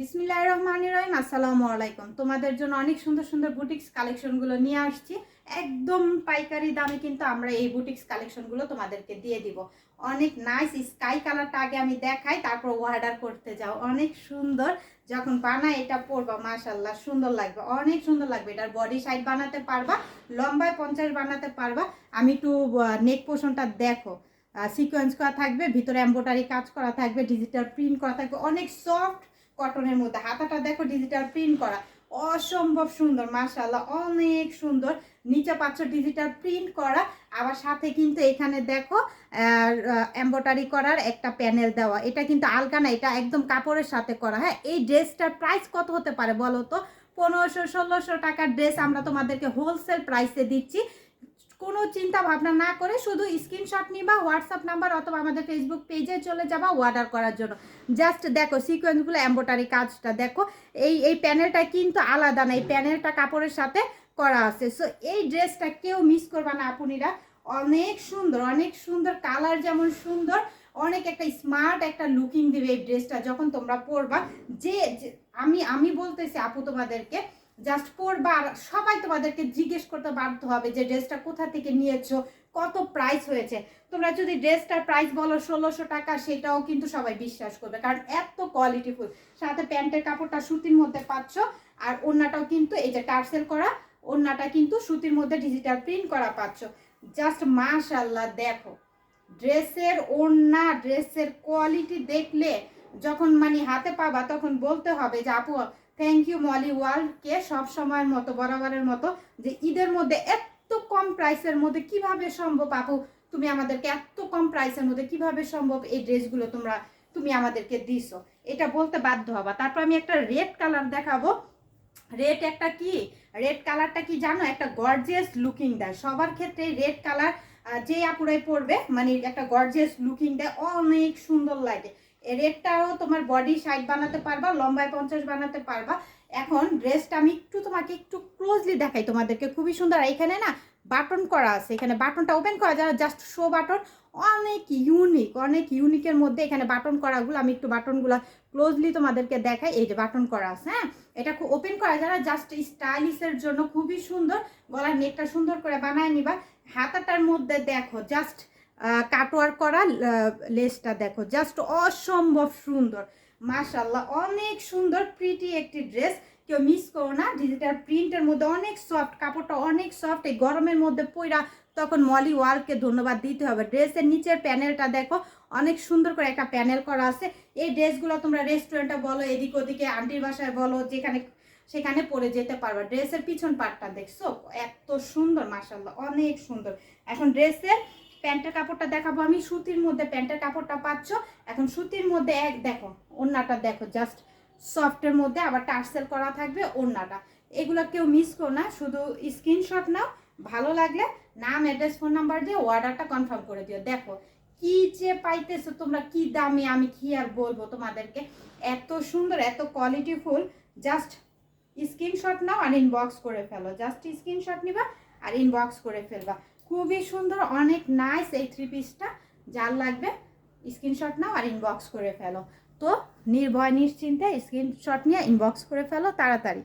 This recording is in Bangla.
বিসমিল্লাহ রহমান রহিম, আসসালামু আলাইকুম। তোমাদের জন্য অনেক সুন্দর সুন্দর বুটিক্স কালেকশনগুলো নিয়ে আসছি। একদম পাইকারি দামে কিন্তু আমরা এই বুটিক্স কালেকশনগুলো তোমাদেরকে দিয়ে দিব। অনেক নাইস স্কাই কালারটা আগে আমি দেখাই, তারপর অর্ডার করতে যাও। অনেক সুন্দর। যখন বানায় এটা পরবা মাশাল্লাহ সুন্দর লাগবে। অনেক সুন্দর লাগবে। এটার বডি সাইড বানাতে পারবা, লম্বায় পঞ্চাশ বানাতে পারবা। আমি একটু নেক পোষণটা দেখো। সিকোয়েন্স করা থাকবে, ভিতরে এম্বোটারি কাজ করা থাকবে ডিজিটাল প্রিন্ট করা থাকবে। অনেক সফট কটনের মধ্যে। হাতাটা দেখো ডিজিটাল প্রিন্ট করা। অসম্ভব সুন্দর মাশাল্লাহ অনেক সুন্দর। নিচে পাচ্ছ ডিজিটাল প্রিন্ট করা। আবার সাথে কিন্তু এখানে দেখো এম্বোটারি করার একটা প্যানেল দেওয়া। এটা কিন্তু আলকা না, এটা একদম কাপড়ের সাথে করা। হ্যাঁ এই ড্রেসটার প্রাইস কত হতে পারে বলো তো? পনেরোশো, ষোলোশো টাকার ড্রেস আমরা তোমাদেরকে হোলসেল প্রাইসে দিচ্ছি। কোনো চিন্তা ভাবনা না করে শুধু স্ক্রিনশট নিবা হোয়াটসঅ্যাপ নাম্বার অথবা আমাদের ফেসবুক পেজে চলে যাবা অর্ডার করার জন্য। জাস্ট দেখো সিকোয়েন্সগুলো এম্বোটারি কাজটা দেখো। এই এই প্যানেলটা কিন্তু আলাদা না, এই প্যানেলটা কাপড়ের সাথে করা আছে। সো এই ড্রেসটা কেউ মিস করবা না আপুনিরা। অনেক সুন্দর অনেক সুন্দর কালার যেমন সুন্দর, অনেক একটা স্মার্ট একটা লুকিং দিবে এই ড্রেসটা যখন তোমরা পরবা। যে, আমি আমি বলতেছি আপু তোমাদেরকে জাস্ট পরবা আর সবাই তোমাদেরকে জিজ্ঞেস করতে বাধ্য হবে যে ড্রেসটা কোথা থেকে নিয়েছো, কত প্রাইস হয়েছে। তোমরা যদি ড্রেসটার প্রাইস বলো ষোলোশো টাকা, সেটাও কিন্তু সবাই বিশ্বাস করবে। কারণ এত কোয়ালিটিফুল সাথে প্যান্টের কাপড়টা সুতির মধ্যে পাচ্ছ, আর ওড়নাটাও কিন্তু এই যে টার্সেল করা, ওড়নাটা কিন্তু সুতির মধ্যে ডিজিটাল প্রিন্ট করা পাচ্ছ। জাস্ট মাশাল্লাহ দেখো। ড্রেসের ওড়না ড্রেসের কোয়ালিটি দেখলে যখন মানে হাতে পাবা, তখন বলতে হবে যে, আপু থ্যাংক ইউ মলি ওয়ার্ল্ডকে সব সময়ের মতো, বরাবরের মতো, যে ঈদের মধ্যে এত কম প্রাইসের মধ্যে কীভাবে সম্ভব আপু? তুমি আমাদেরকে এত কম প্রাইসের মধ্যে কীভাবে সম্ভব এই ড্রেসগুলো তোমরা, তুমি আমাদেরকে দিছো? এটা বলতে বাধ্য হবা। তারপর আমি একটা রেড কালার দেখাবো। রেড একটা কি? রেড কালারটা কি জানো? একটা গর্জিয়াস লুকিং দেয়। সবার ক্ষেত্রে রেড কালার যে আপুরাই পরবে মানে একটা গর্জিয়াস লুকিং দেয়, অনেক সুন্দর লাগে। এই রেডটাও তোমার বডি সাইড বানাতে পারবা, লম্বায় পঞ্চাশ বানাতে পারবা। এখন ড্রেসটা আমি একটু তোমাকে একটু ক্লোজলি দেখাই তোমাদেরকে, খুবই সুন্দর। এখানে না বাটন করা আছে, এখানে বাটনটা ওপেন করা যায় জাস্ট শো বাটন অনেক ইউনিক অনেক ইউনিকের মধ্যে এখানে বাটন করাগুলো, আমি একটু বাটনগুলো ক্লোজলি তোমাদেরকে দেখাই, এই যে বাটন করা আছে হ্যাঁ? এটা খুব ওপেন করা যায় জাস্ট স্টাইলিশের জন্য খুবই সুন্দর গলার নেকটা সুন্দর করে বানায় নিবা। হাতাটার মধ্যে দেখো জাস্ট কাটওয়ার করা লেসটা দেখো জাস্ট অসম্ভব সুন্দর। মাশাল্লাহ অনেক সুন্দর প্রিটি একটি ড্রেস কেউ মিস করো না ডিজিটাল প্রিন্টের মধ্যে অনেক সফট কাপড়টা অনেক সফট এই গরমের মধ্যে পইরা তখন মলি ওয়ার্ককে ধন্যবাদ দিতে হবে। ড্রেসের নিচের প্যানেলটা দেখো, অনেক সুন্দর করে একটা প্যানেল করা আছে। এই ড্রেসগুলো তোমরা রেস্টুরেন্টে বলো, এদিক ওদিকে আন্টির বাসায় বলো, যেখানে, সেখানে পরে যেতে পারবা। ড্রেসের পিছন পাটটা দেখছ, এত সুন্দর মাসাল্লাহ অনেক সুন্দর। এখন ড্রেসের প্যান্টের কাপড়টা দেখাবো আমি, সুতির মধ্যে প্যান্টের কাপড়টা পাচ্ছ। এখন সুতির মধ্যে এক, দেখো, ওড়নাটা দেখো জাস্ট সফটের মধ্যে আবার টার্সেল করা থাকবে ওড়নাটা। এগুলো কেউ মিস করো না, শুধু স্ক্রিনশট নাও, ভালো লাগলে নাম অ্যাড্রেস ফোন নাম্বার দিয়ে অর্ডারটা কনফার্ম করে দিও। দেখো, কি যে পাইতেছো তোমরা, কি দামে, আমি কি আর বলব তোমাদেরকে? এত সুন্দর, এত কোয়ালিটিফুল জাস্ট স্ক্রিনশট নাও আর ইনবক্স করে ফেলো। জাস্ট স্ক্রিনশট নিবা আর ইনবক্স করে ফেলবা। খুবই সুন্দর, অনেক নাইস এই থ্রি পিসটা যার লাগবে স্ক্রিনশট নাও আর ইনবক্স করে ফেলো। তো নির্ভয় নিশ্চিন্তে স্ক্রিনশট নিয়ে ইনবক্স করে ফেলো তাড়াতাড়ি।